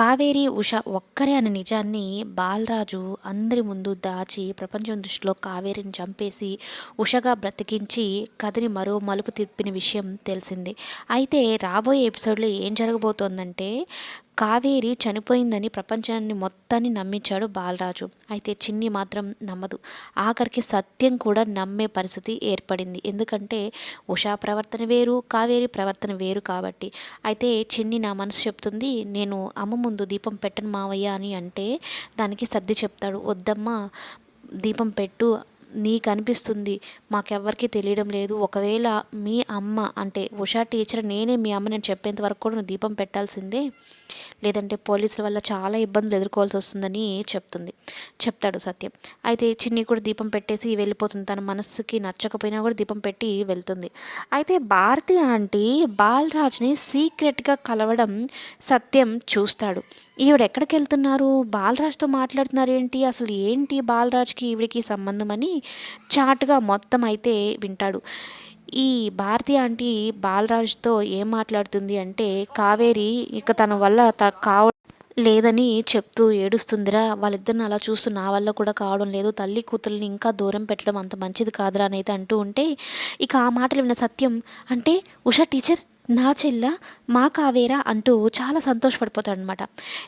కావేరి ఉష ఒక్కరే అనే నిజాన్ని బాలరాజు అందరి ముందు దాచి ప్రపంచం దృష్టిలో కావేరిని చంపేసి ఉషగా బ్రతికించి కథని మరో మలుపు తిప్పిన విషయం తెలిసింది. అయితే రాబోయే ఎపిసోడ్లో ఏం జరగబోతోందంటే కావేరి చనిపోయిందని ప్రపంచాన్ని మొత్తాన్ని నమ్మించాడు బాలరాజు. అయితే చిన్ని మాత్రం నమ్మదు. ఆఖరికి సత్యం కూడా నమ్మే పరిస్థితి ఏర్పడింది. ఎందుకంటే ఉషా ప్రవర్తన వేరు కావేరి ప్రవర్తన వేరు కాబట్టి. అయితే చిన్ని నా మనసు చెప్తుంది నేను అమ్మ ముందు దీపం పెట్టను మావయ్య అని అంటే దానికి సర్ది చెప్తాడు. వద్దమ్మా దీపం పెట్టు నీకు అనిపిస్తుంది మాకెవ్వరికి తెలియడం లేదు. ఒకవేళ మీ అమ్మ అంటే ఉషా టీచర్ నేనే మీ అమ్మ నేను చెప్పేంత వరకు కూడా నువ్వు దీపం పెట్టాల్సిందే. లేదంటే పోలీసుల వల్ల చాలా ఇబ్బందులు ఎదుర్కోవాల్సి వస్తుందని చెప్తుంది. చెప్తాడు సత్యం. అయితే చిన్ని కూడా దీపం పెట్టేసి వెళ్ళిపోతుంది. తన మనస్సుకి నచ్చకపోయినా కూడా దీపం పెట్టి వెళ్తుంది. అయితే భారతి ఆంటీ బాలరాజ్ని సీక్రెట్గా కలవడం సత్యం చూస్తాడు. ఈవిడ ఎక్కడికి వెళ్తున్నారు బాలరాజ్తో మాట్లాడుతున్నారు ఏంటి? అసలు ఏంటి బాలరాజ్కి ఈవిడికి సంబంధం అని చాటుగా మొత్తం అయితే వింటాడు. ఈ భారతి ఆంటీ బాలరాజ్తో ఏం మాట్లాడుతుంది అంటే కావేరి ఇక తన వల్ల త కావ లేదని చెప్తూ ఏడుస్తుందిరా. వాళ్ళిద్దరిని అలా చూస్తూ నా వల్ల కూడా కావడం లేదు. తల్లి కూతుర్ని ఇంకా దూరం పెట్టడం అంత మంచిది కాదురా అని అయితే అంటూ ఉంటే ఇక ఆ మాటలు విన్న సత్యం అంటే ఉషా టీచర్ నా చెల్ల మా కావేరా అంటూ చాలా సంతోషపడిపోతాడనమాట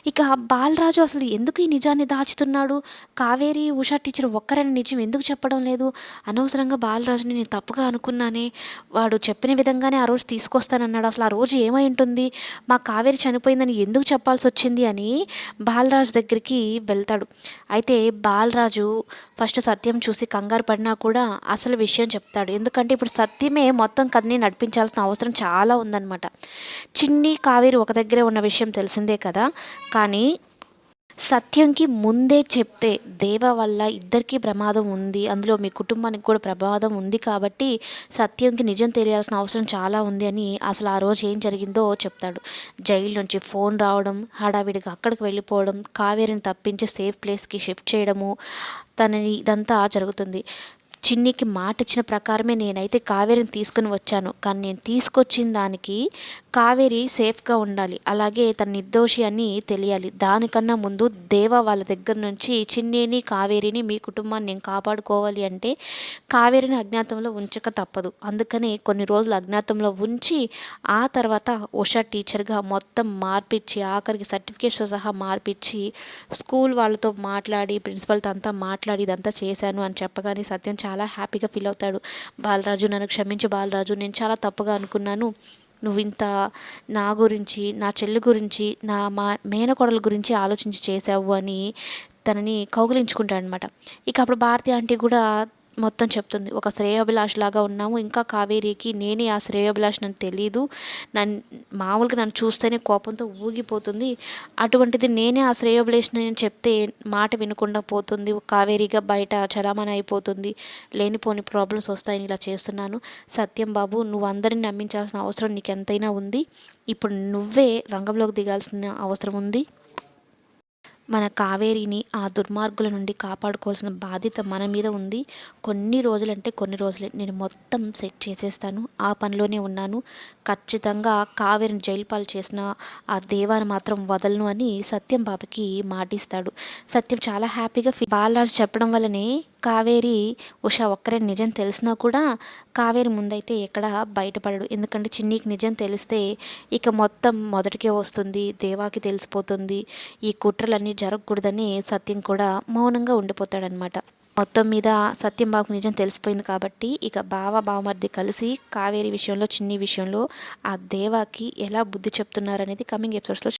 ఇక బాలరాజు అసలు ఎందుకు ఈ నిజాన్ని దాచుతున్నాడు? కావేరి ఉషా టీచర్ ఒక్కరని నిజం ఎందుకు చెప్పడం లేదు? అనవసరంగా బాలరాజుని నేను తప్పుగా అనుకున్నానే. వాడు చెప్పిన విధంగానే ఆ రోజు తీసుకొస్తానన్నాడు. అసలు ఆ రోజు ఏమై ఉంటుంది? మా కావేరి చనిపోయిందని ఎందుకు చెప్పాల్సి వచ్చింది అని బాలరాజు దగ్గరికి వెళ్తాడు. అయితే బాలరాజు ఫస్ట్ సత్యం చూసి కంగారు పడినా కూడా అసలు విషయం చెప్తాడు. ఎందుకంటే ఇప్పుడు సత్యమే మొత్తం కథని నడిపించాల్సిన అవసరం చాలా ఉంది. ఉందన్నమాట. చిన్ని కావేరి ఒక దగ్గరే ఉన్న విషయం తెలిసిందే కదా. కానీ సత్యంకి ముందే చెప్తే దేవ వల్ల ఇద్దరికీ ప్రమాదం ఉంది. అందులో మీ కుటుంబానికి కూడా ప్రమాదం ఉంది కాబట్టి సత్యంకి నిజం తెలియాల్సిన అవసరం చాలా ఉంది అని అసలు ఆ రోజు ఏం జరిగిందో చెప్తాడు. జైలు నుంచి ఫోన్ రావడం హడావిడిగా అక్కడికి వెళ్ళిపోవడం కావేరిని తప్పించి సేఫ్ ప్లేస్కి షిఫ్ట్ చేయడము తనని ఇదంతా జరుగుతుంది. చిన్నికి మాట ఇచ్చిన ప్రకారమే నేనైతే కావేరిని తీసుకుని వచ్చాను. కానీ నేను తీసుకొచ్చిన దానికి కావేరి సేఫ్గా ఉండాలి. అలాగే తన నిర్దోషి అని తెలియాలి. దానికన్నా ముందు దేవ వాళ్ళ దగ్గర నుంచి చిన్నిని కావేరిని మీ కుటుంబాన్ని నేను కాపాడుకోవాలి అంటే కావేరిని అజ్ఞాతంలో ఉంచక తప్పదు. అందుకని కొన్ని రోజులు అజ్ఞాతంలో ఉంచి ఆ తర్వాత ఉషా టీచర్గా మొత్తం మార్పిచ్చి ఆఖరికి సర్టిఫికేట్స్ సహా మార్పిచ్చి స్కూల్ వాళ్ళతో మాట్లాడి ప్రిన్సిపల్తో అంతా మాట్లాడి ఇదంతా చేశాను అని చెప్పగానే సత్యం చాలా చాలా హ్యాపీగా ఫీల్ అవుతాడు. బాలరాజు నన్ను క్షమించు బాలరాజు నేను చాలా తప్పుగా అనుకున్నాను. నువ్వు ఇంత నా గురించి నా చెల్లి గురించి నా మా మేనకోడల గురించి ఆలోచించి చేసావు అని తనని కౌగిలించుకుంటాడనమాట ఇక అప్పుడు భారతి ఆంటీ కూడా మొత్తం చెప్తుంది. ఒక శ్రేయోభిలాష్ లాగా ఉన్నాము. ఇంకా కావేరికి నేనే ఆ శ్రేయోభిలాష్ నాకు తెలియదు నన్ను మామూలుగా నన్ను చూస్తేనే కోపంతో ఊగిపోతుంది. అటువంటిది నేనే ఆ శ్రేయోభిలాష్ నేను చెప్తే మాట వినకుండా పోతుంది. కావేరిగా బయట చలామణి అయిపోతుంది. లేనిపోని ప్రాబ్లమ్స్ వస్తాయని ఇలా చేస్తున్నాను. సత్యం బాబు నువ్వు అందరిని నమ్మించాల్సిన అవసరం నీకు ఎంతైనా ఉంది. ఇప్పుడు నువ్వే రంగంలోకి దిగాల్సిన అవసరం ఉంది. మన కావేరిని ఆ దుర్మార్గుల నుండి కాపాడుకోవాల్సిన బాధ్యత మన మీద ఉంది. కొన్ని రోజులంటే కొన్ని రోజులే. నేను మొత్తం సెట్ చేసేస్తాను. ఆ పనిలోనే ఉన్నాను. ఖచ్చితంగా కావేరిని జైలు పాలు చేసిన ఆ దేవాన్ని మాత్రం వదలను అని సత్యం బాబుకి మాటిస్తాడు. సత్యం చాలా హ్యాపీగా బాలరాజు చెప్పడం వల్లనే కావేరి ఉష ఒక్కరే నిజం తెలిసినా కూడా కావేరి ముందైతే ఎక్కడ బయటపడడు. ఎందుకంటే చిన్నీకి నిజం తెలిస్తే ఇక మొత్తం మొదటికే వస్తుంది దేవాకి తెలిసిపోతుంది. ఈ కుట్రలన్నీ జరగకూడదని సత్యం కూడా మౌనంగా ఉండిపోతాడనమాట మొత్తం మీద సత్యం బాబుకు నిజం తెలిసిపోయింది కాబట్టి ఇక బావ బావమర్ది కలిసి కావేరి విషయంలో చిన్ని విషయంలో ఆ దేవాకి ఎలా బుద్ధి చెప్తున్నారు అనేది కమింగ్ ఎపిసోడ్స్లో